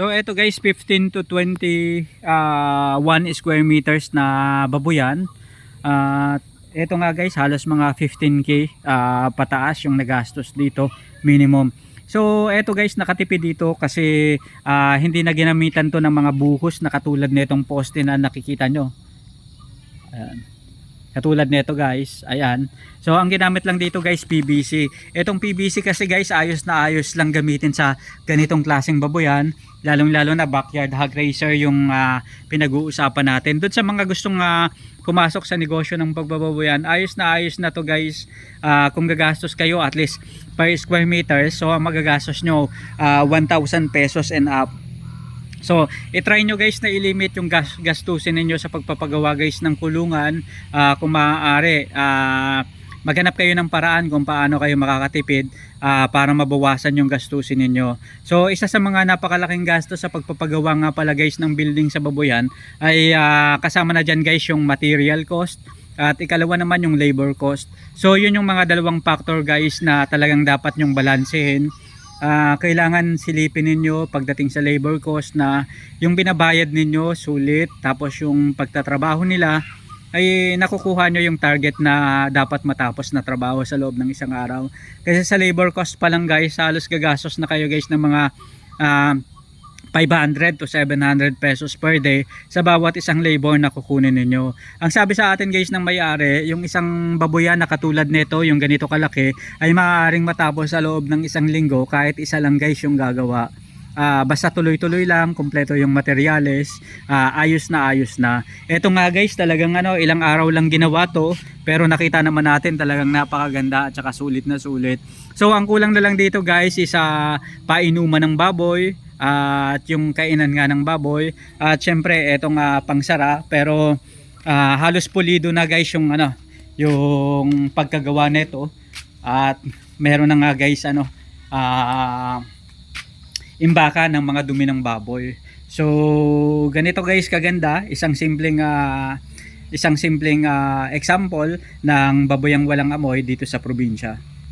So ito guys 15 to 20 uh, 1 square meters na babuyan. At ito nga guys halos mga 15k ah, pataas yung nagastos dito minimum. So eto guys nakatipid dito kasi ah, hindi na ginamitan to ng mga buhos na katulad nitong poste na nakikita nyo. Ayan. Katulad nito guys, ayan. So ang ginamit lang dito guys PVC. Itong PVC kasi guys ayos na ayos lang gamitin sa ganitong klaseng baboyan. Lalong lalo na backyard hog racer yung ah, pinag-uusapan natin. Doon sa mga gustong ah, pumasok sa negosyo ng pagbababoyan, ayos na ayos na to guys. Ah, kung gagastos kayo at least per square meter, so ang magagastos nyo ah, 1,000 pesos and up. So, i-try nyo guys na i-limit yung gas gastusin ninyo sa pagpapagawa guys ng kulungan Ah, kung maaari. ah, maghanap kayo ng paraan kung paano kayo makakatipid ah, para mabawasan yung gastusin ninyo. So, isa sa mga napakalaking gasto sa pagpapagawa nga pala guys ng building sa Baboyan ay ah, kasama na dyan guys yung material cost at ikalawa naman yung labor cost. So, yun yung mga dalawang factor guys na talagang dapat nyong balansehin ah, kailangan silipin ninyo pagdating sa labor cost na yung binabayad ninyo sulit tapos yung pagtatrabaho nila ay nakukuha nyo yung target na dapat matapos na trabaho sa loob ng isang araw. Kasi sa labor cost pa lang guys halos gagastos na kayo guys ng mga ah, 500 to 700 pesos per day sa bawat isang labor na kukunin ninyo. Ang sabi sa atin guys ng may-ari, yung isang baboyan na katulad nito, yung ganito kalaki, ay maaaring matapos sa loob ng isang linggo kahit isa lang guys yung gagawa. Ah, basta tuloy-tuloy lang, kompleto yung materyales, ah, ayos na ayos na. Ito nga guys, talagang ano, ilang araw lang ginawa to, pero nakita naman natin talagang napakaganda at saka sulit na sulit. So ang kulang na lang dito guys is ah, painuman ng baboy, ah, at yung kainan nga ng baboy, at syempre etong ah, pangsara, pero ah, halos pulido na guys yung ano, yung pagkagawa nito at meron na nga guys ano, ah imbaka ng mga dumi ng baboy. So, ganito guys kaganda, isang simpleng ah, isang simpleng ah, example ng baboyang walang amoy dito sa probinsya.